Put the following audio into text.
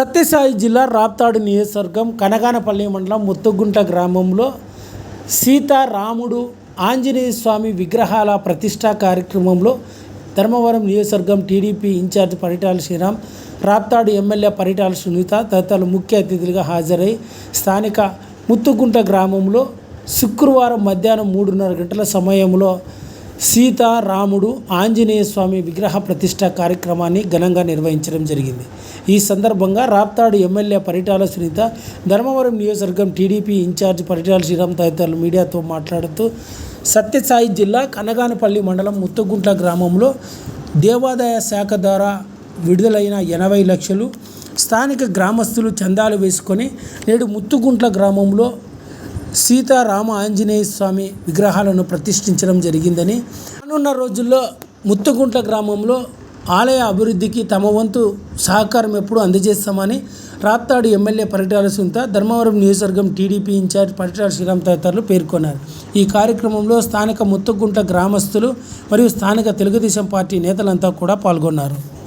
సత్యసాయి జిల్లా రాప్తాడు నియోజకవర్గం కనగానపల్లి మండలం ముత్తుగుంట గ్రామంలో సీతారాముడు ఆంజనేయ స్వామి విగ్రహాల ప్రతిష్టా కార్యక్రమంలో ధర్మవరం నియోజకవర్గం TDP incharge Paritala Sriram Raptadu MLA Paritala Sunitha తదితరులు ముఖ్య అతిథులుగా హాజరై స్థానిక ముత్తుగుంట గ్రామంలో శుక్రవారం మధ్యాహ్నం మూడున్నర గంటల సమయంలో సీతారాముడు ఆంజనేయ స్వామి విగ్రహ ప్రతిష్ట కార్యక్రమాన్ని ఘనంగా నిర్వహించడం జరిగింది. ఈ సందర్భంగా రాప్తాడు ఎమ్మెల్యే పరిటాల సునీత ధర్మవరం నియోజకవర్గం టీడీపీ ఇన్ఛార్జ్ పరిటాల శ్రీరామ్ తదితరులు మీడియాతో మాట్లాడుతూ సత్యసాయి జిల్లా కనగానపల్లి మండలం ముత్తగుంట్ల గ్రామంలో దేవాదాయ శాఖ ద్వారా విడుదలైన ఎనభై లక్షలు స్థానిక గ్రామస్తులు చందాలు వేసుకొని నేడు ముత్తుగుంట్ల గ్రామంలో సీతారామ ఆంజనేయ స్వామి విగ్రహాలను ప్రతిష్ఠించడం జరిగిందని రానున్న రోజుల్లో ముత్తుగుంట్ల గ్రామంలో ఆలయ అభివృద్ధికి తమ వంతు సహకారం ఎప్పుడు అందజేస్తామని రాప్తాడు ఎమ్మెల్యే పరిటాల సుంత ధర్మవరం నియోజకవర్గం టీడీపీ ఇన్ఛార్జ్ పరిటాల శ్రీరామ్ తదితరులు పేర్కొన్నారు. ఈ కార్యక్రమంలో స్థానిక ముత్తుగుంట గ్రామస్తులు మరియు స్థానిక తెలుగుదేశం పార్టీ నేతలంతా కూడా పాల్గొన్నారు.